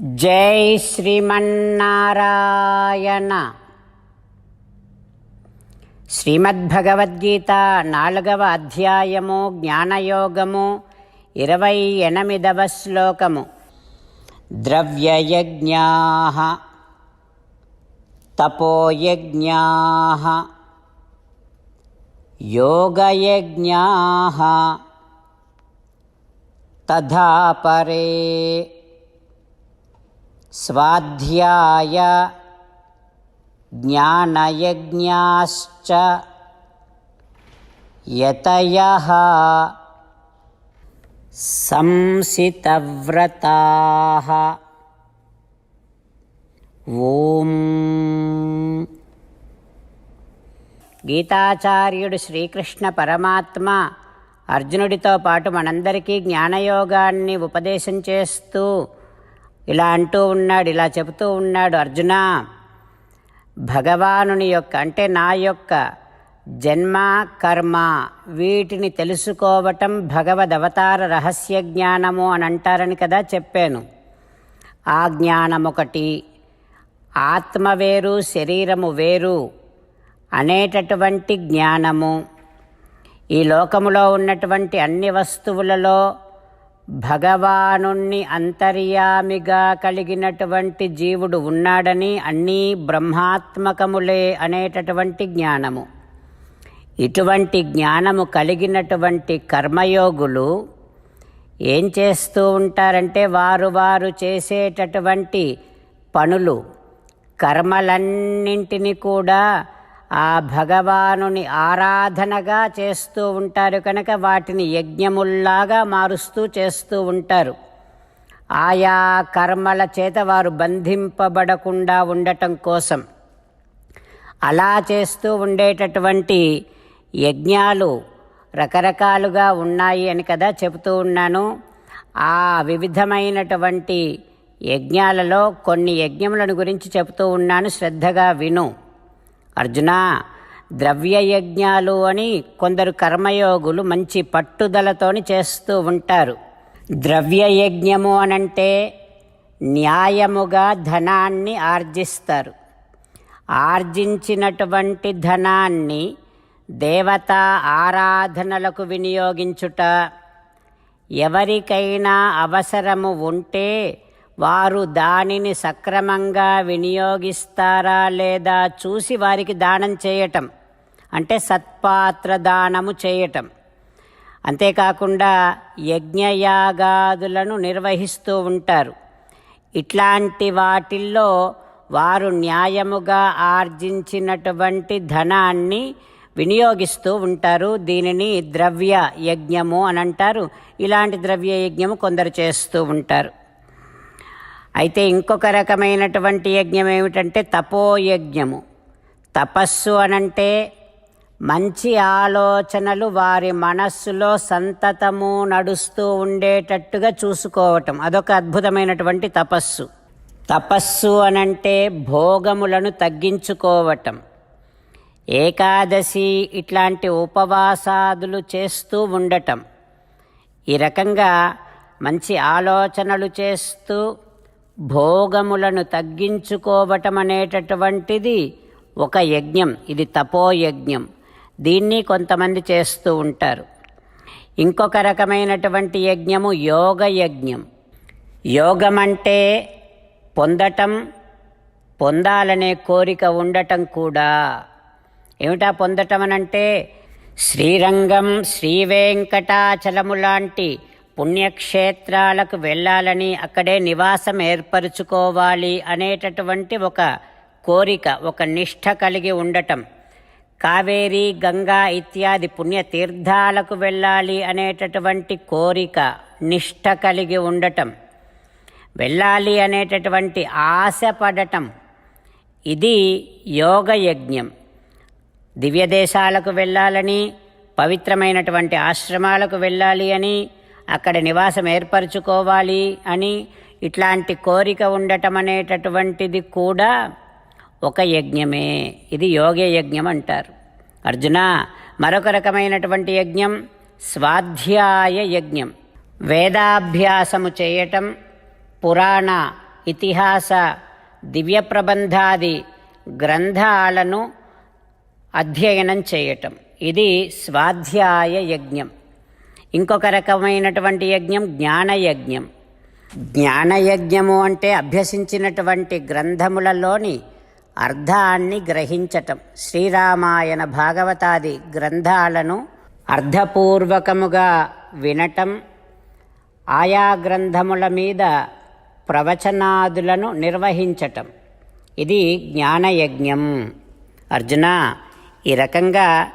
జై శ్రీమన్నారాయణ. శ్రీమద్భగవద్గీత నాలుగవ అధ్యాయము జ్ఞానయోగము ఇరవై ఎనిమిదవ శ్లోకము. ద్రవ్యయజ్ఞా తపోయజ్ఞా యోగయజ్ఞా తథా పరే स्वाध्याय ज्ञानयज्ञाश्च यतयः संसितव्रताः ఓం గీతాచార్యుడు శ్రీకృష్ణ పరమాత్మ అర్జునుడితో పాటు మనందరికీ జ్ఞానయోగాన్ని ఉపదేశం చేస్తూ ఇలా అంటూ ఉన్నాడు ఇలా చెబుతూ ఉన్నాడు అర్జున. భగవానుని యొక్క అంటే నా యొక్క జన్మ కర్మ వీటిని తెలుసుకోవటం భగవద్ అవతార రహస్య జ్ఞానము అని అంటారని కదా చెప్పాను. ఆ జ్ఞానం ఒకటి ఆత్మ వేరు శరీరము వేరు అనేటటువంటి జ్ఞానము. ఈ లోకములో ఉన్నటువంటి అన్ని వస్తువులలో భగవానుణ్ణి అంతర్యామిగా కలిగినటువంటి జీవుడు ఉన్నాడని అన్నీ బ్రహ్మాత్మకములే అనేటటువంటి జ్ఞానము. ఇటువంటి జ్ఞానము కలిగినటువంటి కర్మయోగులు ఏం చేస్తూ ఉంటారంటే వారు వారు చేసేటటువంటి పనులు కర్మలన్నింటినీ కూడా ఆ భగవానుని ఆరాధనగా చేస్తూ ఉంటారు కనుక వాటిని యజ్ఞముల్లాగా మారుస్తూ చేస్తూ ఉంటారు. ఆయా కర్మల చేత వారు బంధింపబడకుండా ఉండటం కోసం. అలా చేస్తూ ఉండేటటువంటి యజ్ఞాలు రకరకాలుగా ఉన్నాయి అని కదా చెబుతూ ఉన్నాను. ఆ వివిధమైనటువంటి యజ్ఞాలలో కొన్ని యజ్ఞములను గురించి చెబుతూ ఉన్నాను. శ్రద్ధగా విను. అర్జున ద్రవ్యయజ్ఞాలు అని కొందరు కర్మయోగులు మంచి పట్టుదలతోని చేస్తూ ఉంటారు. ద్రవ్యయజ్ఞము అనంటే న్యాయముగా ధనాన్ని ఆర్జిస్తారు. ఆర్జించినటువంటి ధనాన్ని దేవతా ఆరాధనలకు వినియోగించుట ఎవరికైనా అవసరము ఉంటే వారు దానిని సక్రమంగా వినియోగిస్తారా లేదా చూసి వారికి దానం చేయటం అంటే సత్పాత్ర దానము చేయటం. అంతేకాకుండా యజ్ఞయాగాదులను నిర్వహిస్తూ ఉంటారు. ఇట్లాంటి వాటిల్లో వారు న్యాయముగా ఆర్జించినటువంటి ధనాన్ని వినియోగిస్తూ ఉంటారు. దీనిని ద్రవ్య యజ్ఞము అని అంటారు. ఇలాంటి ద్రవ్య యజ్ఞము కొందరు చేస్తూ ఉంటారు. అయితే ఇంకొక రకమైనటువంటి యజ్ఞం ఏమిటంటే తపోయజ్ఞము. తపస్సు అనంటే మంచి ఆలోచనలు వారి మనస్సులో సంతతము నడుస్తూ ఉండేటట్టుగా చూసుకోవటం. అదొక అద్భుతమైనటువంటి తపస్సు. తపస్సు అనంటే భోగములను తగ్గించుకోవటం. ఏకాదశి ఇట్లాంటి ఉపవాసాదులు చేస్తూ ఉండటం. ఈ రకంగా మంచి ఆలోచనలు చేస్తూ భోగములను తగ్గించుకోవటం అనేటటువంటిది ఒక యజ్ఞం. ఇది తపోయజ్ఞం. దీన్ని కొంతమంది చేస్తూ ఉంటారు. ఇంకొక రకమైనటువంటి యజ్ఞము యోగ యజ్ఞం యోగం అంటే పొందటం పొందాలనే కోరిక ఉండటం కూడా. ఏమిటా పొందటం అనంటే శ్రీరంగం శ్రీవేంకటాచలము లాంటి పుణ్యక్షేత్రాలకు వెళ్ళాలని అక్కడే నివాసం ఏర్పరచుకోవాలి అనేటటువంటి ఒక కోరిక ఒక నిష్ఠ కలిగి ఉండటం. కావేరి గంగా ఇత్యాది పుణ్యతీర్థాలకు వెళ్ళాలి అనేటటువంటి కోరిక నిష్ఠ కలిగి ఉండటం. వెళ్ళాలి అనేటటువంటి ఆశపడటం. ఇది యోగ యజ్ఞం దివ్యదేశాలకు వెళ్ళాలని పవిత్రమైనటువంటి ఆశ్రమాలకు వెళ్ళాలి అని అక్కడ నివాసం ఏర్పరచుకోవాలి అని ఇట్లాంటి కోరిక ఉండటం అనేటటువంటిది కూడా ఒక యజ్ఞమే. ఇది యోగ యజ్ఞం అంటారు. అర్జున మరొక రకమైనటువంటి యజ్ఞం స్వాధ్యాయ యజ్ఞం. వేదాభ్యాసము చేయటం పురాణ ఇతిహాస దివ్య ప్రబంధాది గ్రంథాలను అధ్యయనం చేయటం. ఇది స్వాధ్యాయ యజ్ఞం. ఇంకొక రకమైనటువంటి యజ్ఞం జ్ఞానయజ్ఞం. జ్ఞానయజ్ఞము అంటే అభ్యసించినటువంటి గ్రంథములలోని అర్థాన్ని గ్రహించటం. శ్రీరామాయణ భాగవతాది గ్రంథాలను అర్థపూర్వకముగా వినటం ఆయా గ్రంథముల మీద ప్రవచనాదులను నిర్వహించటం. ఇది జ్ఞానయజ్ఞం. అర్జున ఈ రకంగా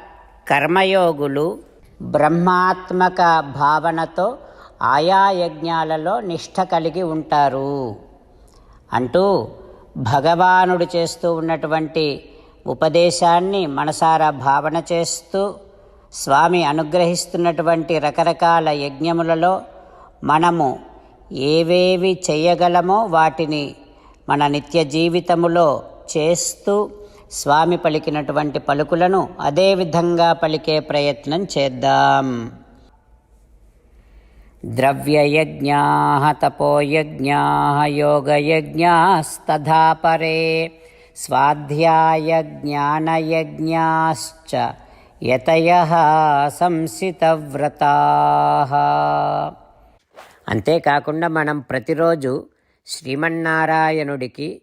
కర్మయోగులు బ్రహ్మాత్మక భావనతో ఆయా యజ్ఞాలలో నిష్ఠ కలిగి ఉంటారు. అంటూ భగవానుడు చేస్తూ ఉన్నటువంటి ఉపదేశాన్ని మనసారా భావన చేస్తూ స్వామి అనుగ్రహిస్తున్నటువంటి రకరకాల యజ్ఞములలో మనము ఏవేవి చేయగలమో వాటిని మన నిత్య జీవితములో చేస్తూ స్వామి పలికినటువంటి పలుకులను అదే విధంగా పలికే ప్రయత్నం చేద్దాం. ద్రవ్యయజ్ఞా తపోయజ్ఞా యోగయజ్ఞాస్తథా పరే స్వాధ్యాయజ్ఞానయజ్ఞాశ్చ యతయ సంసితవ్రతా. అంతేకాకుండా మనం ప్రతిరోజు శ్రీమన్నారాయణుడికి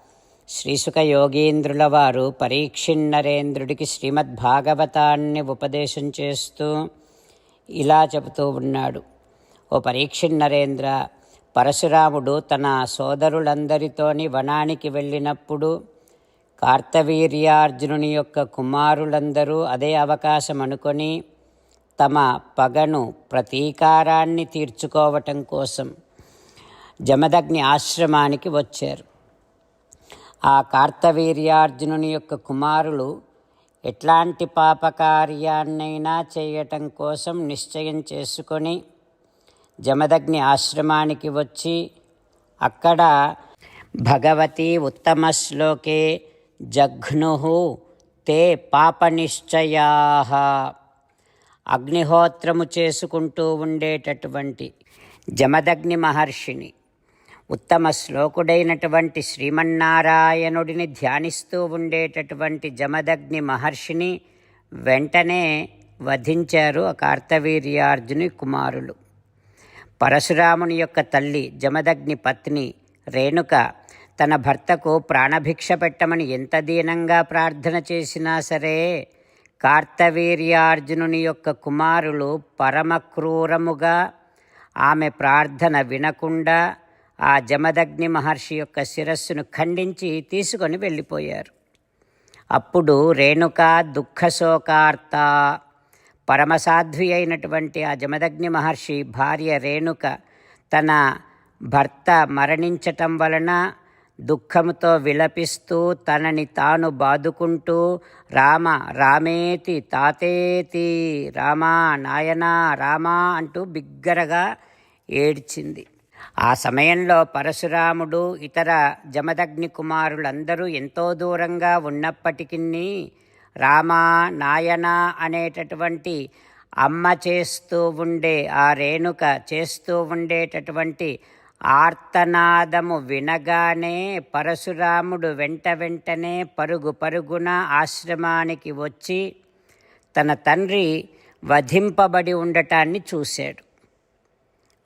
శ్రీసుక యోగీంద్రుల వారు పరీక్షిన్నరేంద్రుడికి శ్రీమద్భాగవతాన్ని ఉపదేశం చేస్తూ ఇలా చెబుతూ ఉన్నాడు. ఓ పరీక్షిన్నరేంద్ర పరశురాముడు తన సోదరులందరితోని వనానికి వెళ్ళినప్పుడు కార్తవీర్యార్జునుని యొక్క కుమారులందరూ అదే అవకాశం అనుకొని తమ పగను ప్రతీకారాన్ని తీర్చుకోవటం కోసం జమదగ్ని ఆశ్రమానికి వచ్చారు. ఆ కార్తవీర్యార్జునుని యొక్క కుమారులు ఎట్లాంటి పాపకార్యాన్నైనా చేయటం కోసం నిశ్చయం చేసుకొని జమదగ్ని ఆశ్రమానికి వచ్చి అక్కడ భగవతి ఉత్తమ శ్లోకే జఘ్ను తే పాపనిశ్చయా అగ్నిహోత్రము చేసుకుంటూ ఉండేటటువంటి జమదగ్ని మహర్షిని. ఉత్తమ శ్లోకుడైనటువంటి శ్రీమన్నారాయణుడిని ధ్యానిస్తూ ఉండేటటువంటి జమదగ్ని మహర్షిని వెంటనే వధించారు ఆ కార్తవీర్యార్జుని కుమారులు. పరశురాముని యొక్క తల్లి జమదగ్ని పత్ని రేణుక తన భర్తకు ప్రాణభిక్ష పెట్టమని ఎంత దీనంగా ప్రార్థన చేసినా సరే కార్తవీర్యార్జునుని యొక్క కుమారులు పరమ క్రూరముగా ఆమె ప్రార్థన వినకుండా ఆ జమదగ్ని మహర్షి యొక్క శిరస్సును ఖండించి తీసుకొని వెళ్ళిపోయారు. అప్పుడు రేణుక దుఃఖశోకార్త పరమసాధ్వి అయినటువంటి ఆ జమదగ్ని మహర్షి భార్య రేణుక తన భర్త మరణించటం వలన దుఃఖంతో విలపిస్తూ తనని తాను బాదుకుంటూ రామ రామేతి తాతేతి రామా నాయనా రామా అంటూ బిగ్గరగా ఏడ్చింది. ఆ సమయంలో పరశురాముడు ఇతర జమదగ్ని కుమారులందరూ ఎంతో దూరంగా ఉన్నప్పటికీ రామా నాయన అనేటటువంటి అమ్మ చేస్తూ ఉండే ఆ రేణుక చేస్తూ ఉండేటటువంటి ఆర్తనాదము వినగానే పరశురాముడు వెంట వెంటనే పరుగు పరుగున ఆశ్రమానికి వచ్చి తన తండ్రి వధింపబడి ఉండటాన్ని చూశాడు.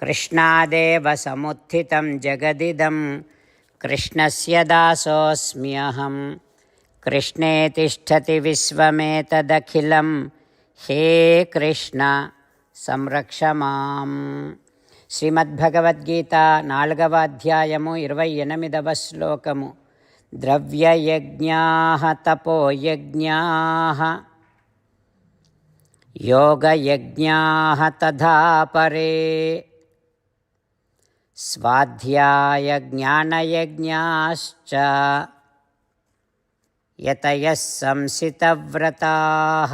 కృష్ణాదేవ సముత్థితం జగదిదం కృష్ణస్య దాసోऽస్మ్యహం కృష్ణే తిష్టతి విశ్వమేతదఖిలం హే కృష్ణ సంరక్ష మాం. శ్రీమద్భగవద్గీత నాలుగవ అధ్యాయము ఇరవై ఎనిమిదవ శ్లోకము. ద్రవ్యయజ్ఞా తపోయజ్ఞా. యోగయజ్ఞా తథా పరే स्वाध्यायज्ञानयज्ञाश्च यतयः संसितव्रताः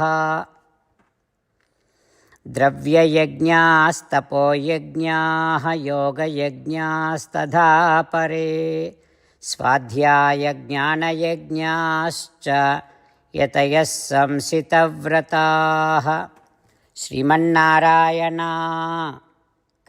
द्रव्ययज्ञास्तपोयज्ञाः योगयज्ञास्तथा परे स्वाध्यायज्ञानयज्ञाश्च यतयः संसितव्रताः श्रीमन्नारायणा